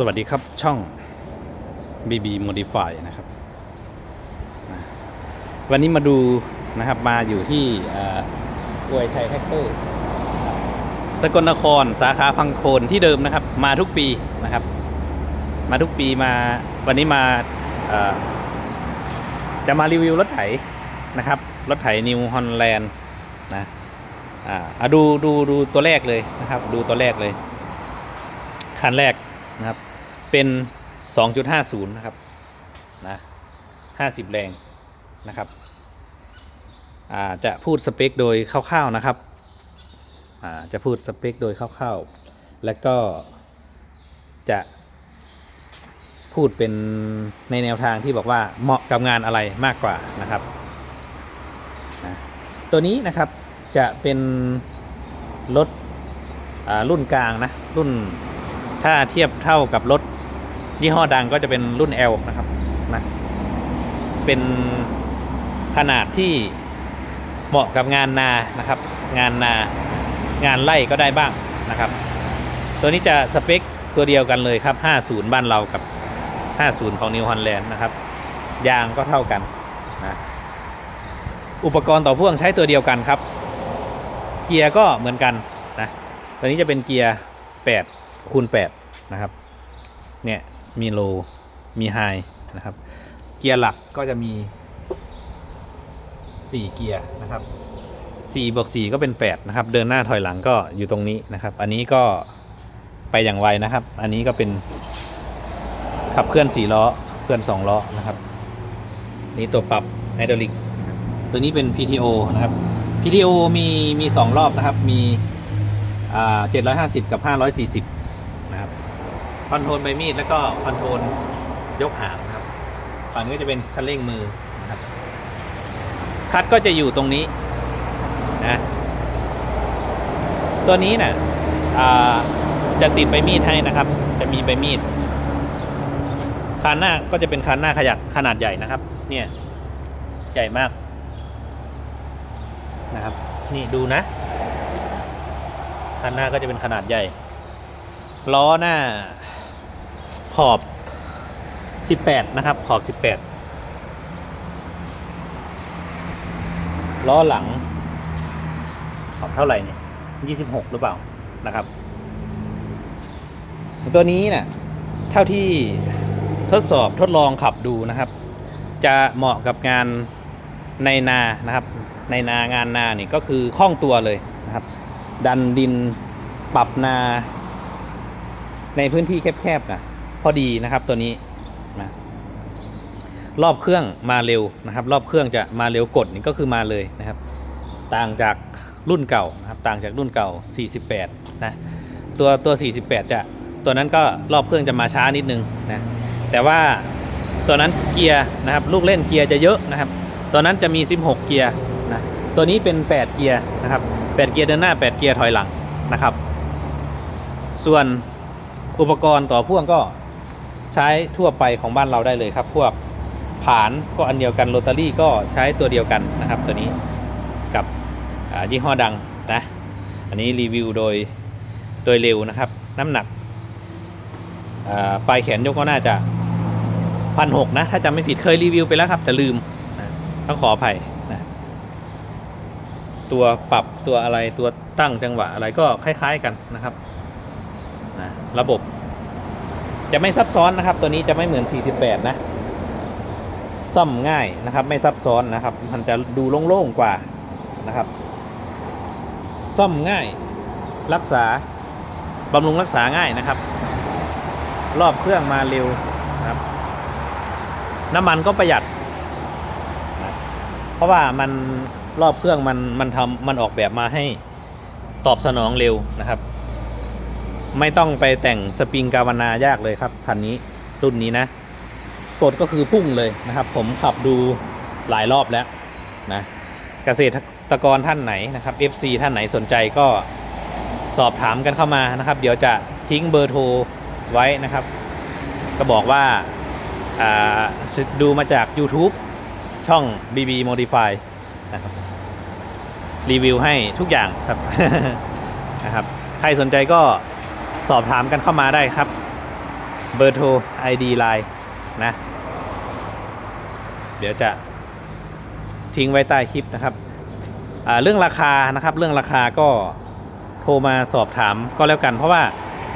สวัสดีครับช่อง BB Modify นะครับวันนี้มาดูนะครับมาอยู่ที่อวยชัยแท็กเตอร์สกลนครสาขาพังโคนที่เดิมนะครับ มาทุกปีนะครับ มาทุกปีมาวันนี้มาจะมารีวิวรถไถนะครับ รถไถนิวฮอลแลนด์นะอ่าดูดูดูตัวแรกเลยนะครับ ดูตัวแรกเลย คันแรก นะครับ เป็น 2.50 นะครับนะ50 แรงนะครับจะพูดสเปคโดยคร่าวๆนะครับจะพูดสเปคโดยคร่าวๆ แล้วก็จะพูดเป็นในแนวทางที่บอกว่าเหมาะกับงานอะไรมากกว่านะครับนะตัวนี้นะครับจะเป็นรถรุ่นกลางนะรุ่น ถ้าเทียบเท่ากับรถยี่ห้อดังก็จะเป็นรุ่น L นะครับนะเป็นขนาดที่เหมาะกับงานนานะครับ งานนางานไล่ก็ได้บ้างนะครับ ตัวนี้จะสเปคตัวเดียวกันเลยครับ 50 บ้านเรากับ 50 ของนิวฮอลแลนด์นะครับ ยางก็เท่ากันนะอุปกรณ์ต่อพ่วงใช้ตัวเดียวกันครับ เกียร์ก็เหมือนกันนะตัวนี้จะเป็นเกียร์ 8 คูณ8นะครับ เนี่ย มีโล มีไฮนะครับ เกียร์หลักก็จะมี 4 เกียร์นะครับ4บวก4ก็เป็น 8 นะครับ เดินหน้าถอยหลังก็อยู่ตรงนี้นะครับ อันนี้ก็ไปอย่างไวนะครับ อันนี้ก็เป็นขับเคลื่อน4ล้อ เคลื่อน 2 ล้อนะครับ นี่ตัวปรับไฮดรอลิก ตัวนี้เป็น PTO นะครับ PTO มีมี 2 รอบนะครับ มีอ่า750 กับ 540 นะครับคอนโทรลใบมีดแล้วก็คอนโทรลยกหางนะครับฝั่งนี้ก็จะเป็นคันเร่งมือนะครับคัดก็จะอยู่ตรงนี้นะตัวนี้นะ่ะจะติดใบมีดให้นะครับ จะมีใบมีดคานหน้าก็จะเป็นคานหน้าขยักขนาดใหญ่นะครับ เนี่ยใหญ่มากนะครับ นี่ดูนะคันหน้าก็จะเป็นขนาดใหญ่ ล้อหน้า ขอบ 18 นะครับ ขอบ 18 ล้อหลัง ขอบเท่าไหร่เนี่ย26 หรือเปล่านะครับ ตัวนี้เนะ่ยเท่าที่ทดสอบทดลองขับดูนะครับ จะเหมาะกับงานในนานะครับ ในนางานนานี่ก็คือคล่องตัวเลยนะครับ ดันดินปรับนา ในพื้นที่แคบๆนะพอดีนะครับตัวนี้นะรอบเครื่องมาเร็วนะครับ รอบเครื่องจะมาเร็วกดนี่ก็คือมาเลยนะครับ ต่างจากรุ่นเก่านะครับต่างจากรุ่นเก่า 48 นะตัวตัว 48 จะตัวนั้นก็รอบเครื่องจะมาช้านิดนึงนะแต่ว่าตัวนั้นเกียร์นะครับลูกเล่นเกียร์จะเยอะนะครับ ตัวนั้นจะมี 16 เกียร์นะตัวนี้เป็น 8 เกียร์นะครับ 8 เกียร์เดินหน้า 8 เกียร์ถอยหลังนะครับ ส่วน อุปกรณ์ต่อพ่วงก็ใช้ทั่วไปของบ้านเราได้เลยครับ พวกผานก็อันเดียวกันโรตารี่ก็ใช้ตัวเดียวกันนะครับ ตัวนี้กับยี่ห้อดังนะอันนี้รีวิวโดยโดยเร็วนะครับ น้ำหนักปลายแขนยกก็น่าจะพันหกนะ ถ้าจำไม่ผิดเคยรีวิวไปแล้วครับ แต่ลืมนะต้องขออภัยนะตัวปรับตัวอะไรตัวตั้งจังหวะอะไรก็คล้าย ๆกันนะครับ ระบบ จะไม่ซับซ้อนนะครับ ตัวนี้จะไม่เหมือน 48 นะ ซ่อมง่ายนะครับ ไม่ซับซ้อนนะครับ มันจะดูโล่งๆกว่านะครับ ซ่อมง่ายรักษาบำรุงรักษาง่ายนะครับ รอบเครื่องมาเร็วนะครับ น้ำมันก็ประหยัดนะเพราะว่ามันรอบเครื่องมันมันทำมันออกแบบมาให้ตอบสนองเร็วนะครับ ไม่ต้องไปแต่งสปริงกาวนายากเลยครับคันนี้รุ่นนี้นะ กดก็คือพุ่งเลยนะครับ ผมขับดูหลายรอบแล้วนะเกษตรกรท่านไหนนะครับ FC ท่านไหนสนใจก็สอบถามกันเข้ามานะครับ เดี๋ยวจะทิ้งเบอร์โทรไว้นะครับ ก็บอกว่าอ่าดูมาจาก YouTube ช่อง BB Modify นะครับรีวิวให้ทุกอย่างครับนะครับ ใครสนใจก็ สอบถามกันเข้ามาได้ครับ เบอร์โทร ID Line นะ เดี๋ยวจะทิ้งไว้ใต้คลิปนะครับ เรื่องราคานะครับ เรื่องราคาก็โทรมาสอบถามก็แล้วกัน เพราะว่า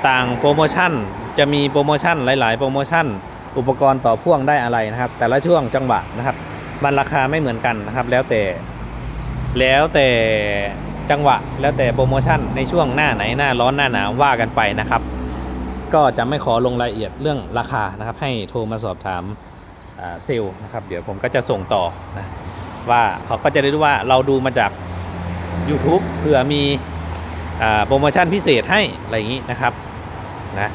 ต่างโปรโมชั่นจะมีโปรโมชั่นหลาย ๆ โปรโมชั่น อุปกรณ์ต่อพ่วงได้อะไรนะครับ แต่ละช่วงจังหวะนะครับมันราคาไม่เหมือนกันนะครับ แล้วแต่แล้วแต่ จังหวะ แล้วแต่โปรโมชั่นในช่วงหน้าไหนหน้าร้อนหน้าหนาวว่ากันไปนะครับ ก็จะไม่ขอลงรายละเอียดเรื่องราคานะครับ ให้โทรมาสอบถามเซลล์นะครับ เดี๋ยวผมก็จะส่งต่อนะว่าเขาก็จะได้รู้ว่าเราดูมาจาก YouTube เผื่อมีอโปรโมชั่นพิเศษให้อะไรอย่างนี้นะครับนะ